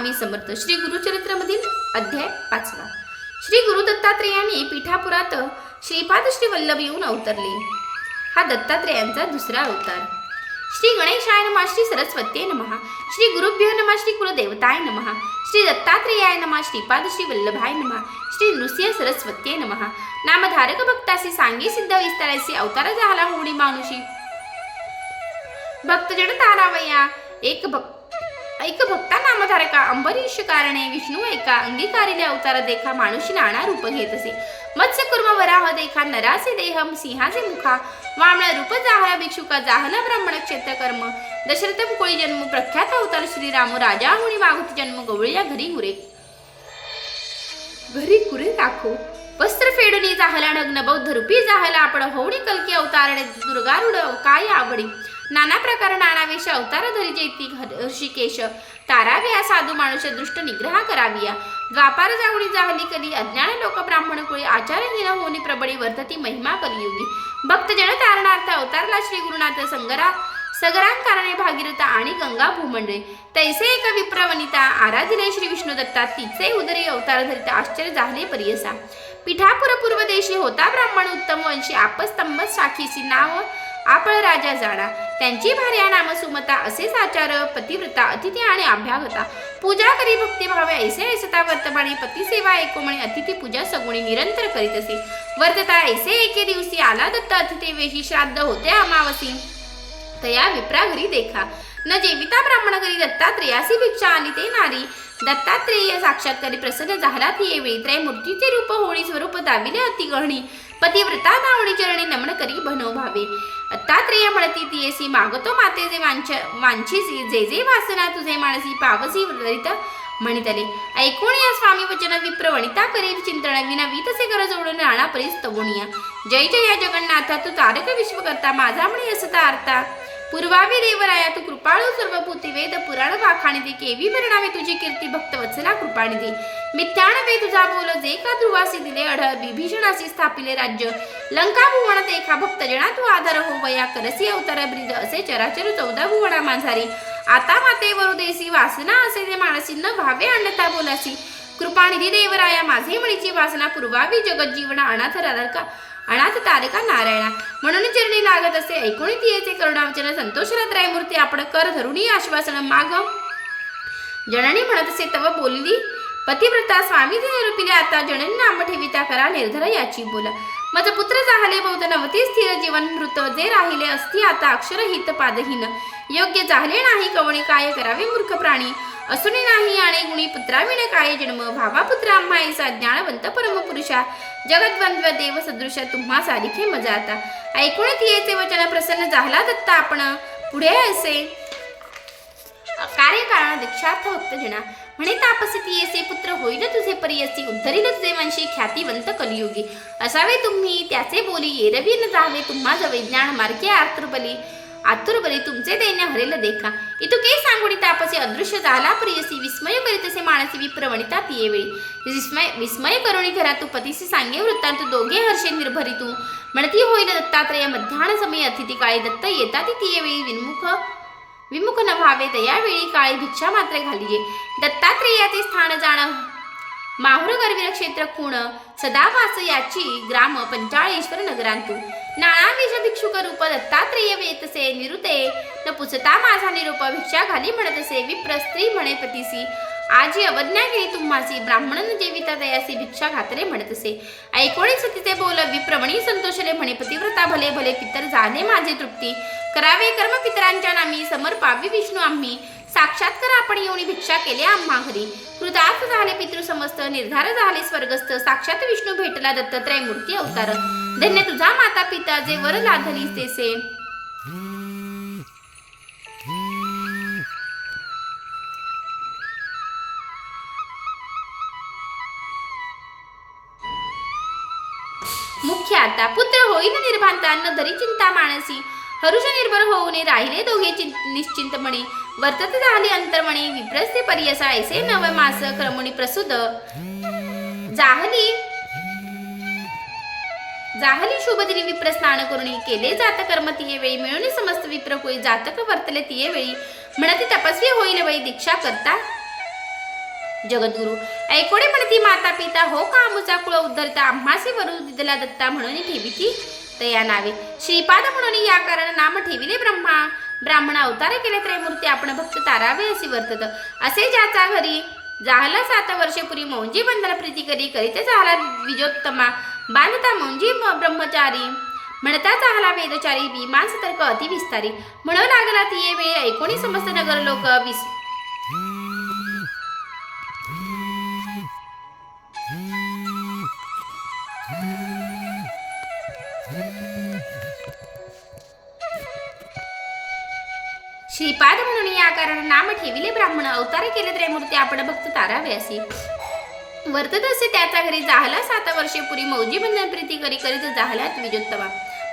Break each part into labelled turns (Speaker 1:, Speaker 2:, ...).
Speaker 1: स्वामी समर्थ श्री गुरुचरित्रमधील अध्याय पाचवा. श्री गुरु दत्तात्रेयाने पीठापुरात श्रीपाद श्री वल्लभ येऊन अवतरले. हा दत्तात्रेयांचा दुसरा अवतार. श्री गणेशाय नमा श्री सरस्वती नमः श्री गुरुभ्यो नमा श्री कुलदेवताय नमः श्री दत्तात्रेयाय नमा श्रीपाद श्री वल्लभाय नमः श्री नृसिंह सरस्वती नमः नामधारक भक्तासी सांगी सिद्ध विस्तारासी अवतार झाला होणी मानुषी. भक्तजन तारावया एक भक्त ऐक भक्ता नामधारका अंबरीश कारणे विष्णू ऐका अंगीकारिले अवतार देखा मानुषी नाना रूप घेत असे. मत्स्य कुर्म वराह देखा नरासे देहम सिंहाचे मुखा. वामळ रूप जाहला भिक्षुका जाहला ब्राह्मण क्षेत्र कर्म. दशरथ मुकुळी जन्म प्रख्यात अवतार श्रीराम राजा हुणी मागुती जन्म गवळीया घरी गुरे घरी कुरे राखो वस्त्र फेडणी जाहला नग्न बौद्ध रूपी जाहला आपण होवणी कलकी अवतारणे दुर्गारुड काय आवडी? नाना प्रकार नाना वेश अवतार धरी जैती हर्षिकेश ताराव्या साधू माणूस दृष्ट निग्रह कराविया. द्वापार जावणी जाहली कधी अज्ञान लोक ब्राह्मण कुळी आचारहीन होणी प्रबळी वर्धती महिमा कलियुगी. भक्त जन तारणार्थ अवतारला श्री गुरुनाथ संगरा सगरांकारणे भागीरथा भागीरथ आणि गंगा भूमंडळे. तैसे एक विप्रवनिता आराधिले श्री विष्णू दत्ता तिचे उदरी अवतार धरिता आश्चर्य झाले परियसा. पिठापुर पूर्वदेशी होता ब्राह्मण उत्तम वंशी आपस्तंभ शाखीसी नाव आपळ राजा जाणा त्यांची भार्या नाम सुमता असेच आचार पतिव्रता अतिथी आणि अभ्यागता पूजा करी भक्तिभावे ऐसे ऐसता वर्तमाने पतिसेवा एकोमणी अतिथी पूजा सगुणी निरंतर करीत असे. वर्तता ऐसे एके दिवशी आला दत्त अतिथी वेशी श्राद्ध होते अमावसी. तया विप्रा घरी देखा. न जेविता ब्राह्मण घरी दत्तात्रेयासी भिक्षा आली ते नारी. दत्तात्रेय साक्षात्कारी प्रसन्न झाला ती येवेळी त्रय मूर्तीचे रूप होळी स्वरूप दाविले अति गहणी पतिव्रता नावडी चरणी नमन करी भनो भावे. दत्तात्रेय म्हणती तियेसी मागतो मातेचे वांछ वांछीसी जे जे वासना तुझे मानसी पावसी ललित म्हणितले. ऐकून या स्वामी वचन विप्र वनिता करील चिंतन विना वीतसे कर जोडून राणा परीस तवणिया जय जय या जगन्नाथा तू तारक विश्वकर्ता माझा म्हणे असता अर्था पूर्वावी देवराया तू कृपाळू सर्वभूती वेद पुराण वाखाणी दे केवी परिणामी तुझी कीर्ती भक्त वत्सला कृपाणी दे मिथ्याण वे तुझा बोल जे का ध्रुवासी दिले अढ विभीषणासी स्थापिले राज्य. लंका भुवनात एका भक्त जना तू आधार हो वया करसी अवतार ब्रिज असे चराचर चौदा भुवना माझारी. आता माते वरु देसी वासना असे ते मानसी न भावे अन्यथा बोलासी. कृपानिधी देवराया माझे मणीची वासना पूर्वावी जगत जीवन अनाथ रारका अनाथ तारका नारायणा. म्हणून चरणी लागत असे ऐकून तियेचे करुणावचन संतोषला त्रयमूर्ती आपण कर धरुणी आश्वासन माग जननी म्हणत असे तव बोलली पतिव्रता स्वामी निरूपिले आता जननी नाम ठेविता करा निर्धर याची बोला. मज पुत्र जाहले बहुत नवती स्थिर जीवन मृत जे राहिले असती आता अक्षरहित पादहीन. योग्य झाले नाही कवणी काय करावे मूर्ख प्राणी? असुनी नाही आणि गुणी पुत्राविण काळे जन्म भावा पुत्र आम्हाईसा ज्ञानवंत परमपुरुषा. जगद्वंद्व देव सदृश तुम्हा सारिखे मजा आता ऐकून येते वचन प्रसन्न झाला दत्ता आपण. पुढे असे. कार्यकारण दीक्षार्थ भक्त जना. म्हणे तापसी तियेसे पुत्र होईल तुझे परियसी उद्धरील तुझे मनशी ख्यातिवंत कलियुगी. असावे तुम्ही त्याचे बोली येरवी न जावे तुम्हा जवे ज्ञान मार्गे आर्तृबली. आतुरबली तुमचे दैन्य हरेल देखा. इतुके सांगुणी तापसे अदृश्य झाला प्रियसी विस्मय करीतसे मानसी विप्रवणिता पियेवेळी. विस्मय विस्मय करुणी घरा तू पतीसी सांगे वृत्तांत दोघे हर्षे निर्भरी तू म्हणती होईल दत्तात्रय मध्यान समय अतिथी काळी दत्त येता ती तिये विन्मुख विमुख न व्हावे तयावेळी काळी भिक्षा मात्र घालिये. दत्तात्रेयाचे स्थान जाणं माहुर गर्वीर क्षेत्र खूण सदावास याची ग्राम पंचाळेश्वर नगरांतू नाळा विष भिक्षुक रूप दत्तात्रेय वेतसे निरुते न पुसता माझा निरूप भिक्षा घाली म्हणत असे विप्र स्त्री म्हणे पतीसी आजी अवज्ञा केली तुम्हासी ब्राह्मण जेविता दयासी भिक्षा घातले म्हणत असे ऐकोणी सतीचे बोल विप्रमणी संतोषले म्हणे पतिव्रता भले भले पितर झाले माझे तृप्ती. करावे कर्म पितरांच्या नामी समर्पावी विष्णू आम्ही. साक्षात्कार आपण येऊन भिक्षा केले आम्हा घरी. कृतार्थ झाले पितृ समस्त निर्धार झाले स्वर्गस्थ. साक्षात विष्णू भेटला दत्तत्रय मूर्ती अवतार. धन्य तुझा माता पिता जे वर लाधली तेसे आता पुत्र होईल निर्भांता न धरी चिंता मानसी हरुष निर्भर होऊने राहिले दोघे चिं- निश्चिंतमणी. वर्तत झाली अंतर्मणी विप्रस्ते पर्यसा ऐसे नव मास क्रमुनी प्रसुद. जाहली जाहली शुभदिनी विप्र स्नान करुणी. केले जात कर्म तिये वेळी मिळून समस्त विप्र होई जातक वर्तले तिये वेळी. म्हणते तपस्वी होईल वै दीक्षा करता. जगद्गुरु. ऐकोडे म्हणती माता पिता हो का आमचा कुळ उद्धरता? आम्हासे वरू दिदला दत्ता म्हणून ठेविती? तया नावे. श्रीपाद म्हणून या कारण नाम ठेविले ब्रह्मा. ब्राह्मण अवतार केले त्रयमूर्ती आपण भक्त तारावे असे वर्तत. असे ज्याचा घरी जाहला सात वर्षे मौंजी बंधन प्रीती करी करीत झाला विजोत्तमा. बांधता मौंजी ब्रह्मचारी. म्हणता झाला वेदचारी विमान सतर्क अति विस्तारी म्हणू लागला ती ये वेळी ऐकोणी समस्त नगर लोक विस श्रीपाद म्हणून या कारण नाम ठेविले ब्राह्मण अवतार केले त्रयमूर्ती आपण भक्त तारावे असे. वर्तत असे त्याचा घरी जाहला सात वर्षे पुरी मौजी बंधन प्रीती करी करीत जाहल्यात विजोत्तमा.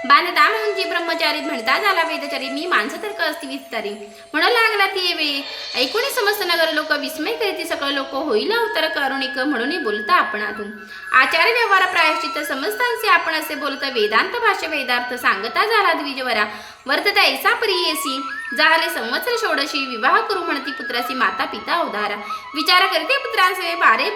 Speaker 1: बांधता म्हणजे ब्रह्मचारी म्हणता झाला वेदचारी मी माणसं तर असती विस्तारी. म्हणू लागला ती वेळी. ऐकून समस्त नगर लोक विस्मय करीती सकळ लोक होईल अवतार करुणिक म्हणून बोलता आपणातून आचार्य व्यवहार प्रायश्चित समस्तांचे आपण असे बोलता वेदांत भाषा वेदार्थ सांगता झाला द्विजवरा. वर्तता ऐसा परियेसी. जाहले संवत्सर षोडशी. विवाह करू म्हणती पुत्रासी माता पिता उदारा विचार करते पुत्रांचे बारे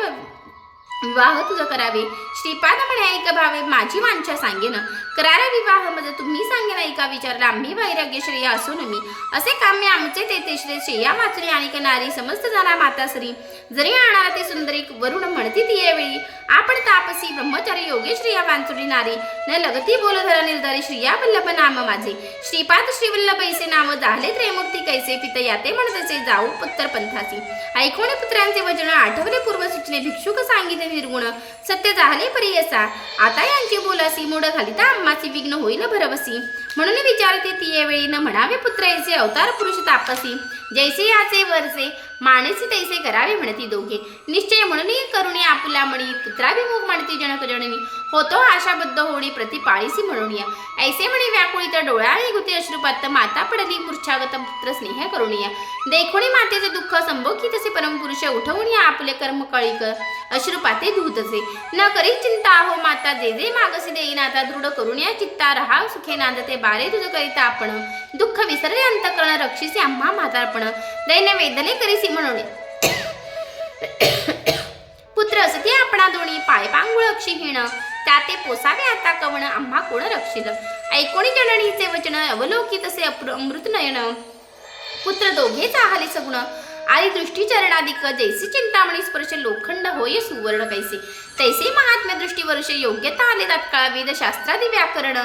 Speaker 1: विवाह तुझं करावे. श्रीपाद म्हणे ऐक भावे माझी वांछा सांगेन. करारा विवाह म्हणजे तुम्ही सांगेन ऐका विचारला आम्ही वैराग्य श्रेय असून मी असे काम्य आमचे तेथे श्रेय श्रेया वाचली आणि नारी समस्त झाला माताश्री जरी आणाला ते सुंदरी वरुण म्हणती ती यावेळी. आपण तापसी ब्रह्मचारी योगे श्रिया वांचुरी नारी. न लगती बोलधरा निर्धारी श्रिया वल्लभ नाम माझे. श्रीपाद श्रीवल्लभ ऐसे नाम झाले त्रैमूर्ती कैसे? पित याते म्हणतसे जाऊ पुत्र पंथासी. ऐकोणे पुत्रांचे वचन आठवले पूर्व सूचने भिक्षुक सांगितले निर्गुण. सत्य झाले परियसा आता यांची बोलासी मोड घालिता आम्हाची विघ्न होईल भरवसी म्हणून विचारते ती यावेळी न म्हणावे पुत्र यांचे अवतार पुरुष तापसी. जैसे याचे वरचे माणसी तैसे करावे म्हणती दोघे. निश्चय म्हणून करुणी आपुला म्हणी पुत्राभिमुख म्हणती जनक जननी. होतो आशाबद्ध होणी प्रतिपाळीसी म्हणून या. ऐसे म्हणे व्याकुळीत आणि गुती अश्रुपात माता पडली मूर्छागत पुत्र स्नेह करुणिया देखोणी मातेचे दुःख संभोगी तसे परमपुरुष उठवून या आपले कर्म कळीक अश्रुपाते धुतसे. न करी चिंता हो माता जे जे मागसी देईनाता दृढ करून या चित्ता. रहा सुखे नांदते बारे तुझ करिता आपण. दुःख विसरले अंतकरण रक्षिसी आम्हा म्हातारपण दैन वेदने करीसी म्हणून. पुत्र असते आपणा दोन्ही पाय पांगुळ अक्षी त्या ते पोसावे आता कवण आम्हा कोण रक्षिल? ऐकोणी जननीचे वचन अवलोकित असे अमृत नयन. पुत्र दोघेच आहाले सगुण. आली दृष्टी चरणाधिक जैसी चिंतामणी स्पर्श लोखंड होय सुवर्ण कैसे. तैसे महात्म्य दृष्टीवर्ष योग्यता आले तात्काळ वेदशास्त्रादी व्याकरण.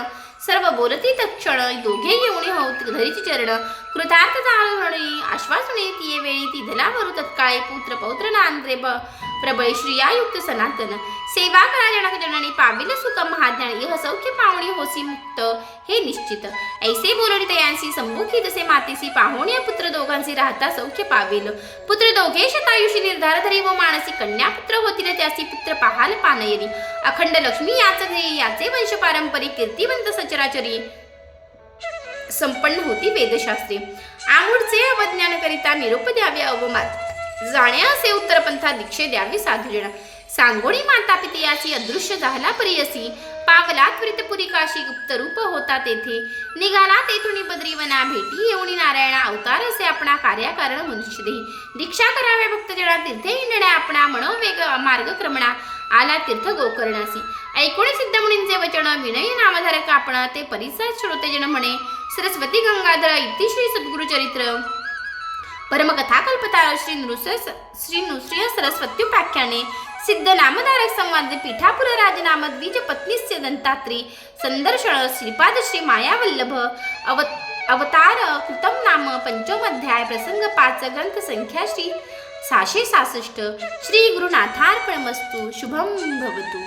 Speaker 1: सर्व बोलती तत्क्षण दोघे येऊन हो धरीची चरण। कृतार्थ जाळणी आश्वासने ती वेळी ती धलावरू तत्काळे पुत्र पौत्र नांद्रे ब प्रबळ श्रियायुक्त सनातन। सेवा करा जनक जननी पाविल सुख महाज्ञान। इह सौख्य पाहुणी होसी मुक्त। हे निश्चित। ऐसे बोलणी तयांसी संमुखी जसे मातेसी पाहुणी पुत्र दोघांशी राहता सौख्य पाविल। पुत्र दोघे शतायुषी निर्धार धरी व मानसी कन्या पुत्र होतील त्यासी पुत्र पाहाल पानयरी। अखंड लक्ष्मी याच याचे वंश पारंपरिक कीर्तिवंत सचराचरी। संपन्न होती वेदशास्त्री. आमुडचे अवज्ञानकरिता निरोप द्यावे अवमात. जाण्या असे उत्तरपंथा दीक्षे द्यावी साधुजना. सांगोणी माता पितयाची अदृश्य झाला परियसी. पावला त्वरितपुरी काशी गुप्त रूप होता तेथे. निघाला तेथुनी बद्रीवना भेटी येऊनी नारायणा अवतार असे आपणा कार्याकारण मनुष्य देही दीक्षा कराव्या भक्तजना तीर्थे हिंडण्या आपणा मनोवेग मार्गक्रमणा. आला तीर्थ गोकर्णासी. ऐकोणी सिद्ध मुनींचे वचन विनय नामधारक आपण ते परिसर श्रोतेजन म्हणे. सरस्वती गंगाधर इति श्री सद्गुरुचरित्र. परमकथा कल्पता श्री नृस श्री नृश्रिय सरस्वत्युपाख्याने सिद्ध नामधारक संवाद पीठापुर राजनाम द्विज पत्नीस्य दंतात्री संदर्शन श्रीपाद श्री मायावल्लभ अव अवतार कृतम नाम पंचमध्याय प्रसंग पाच ग्रंथ संख्या श्री सहाशे सहासष्ट श्री गुरुनाथार्पणमस्तु. शुभम भवतु.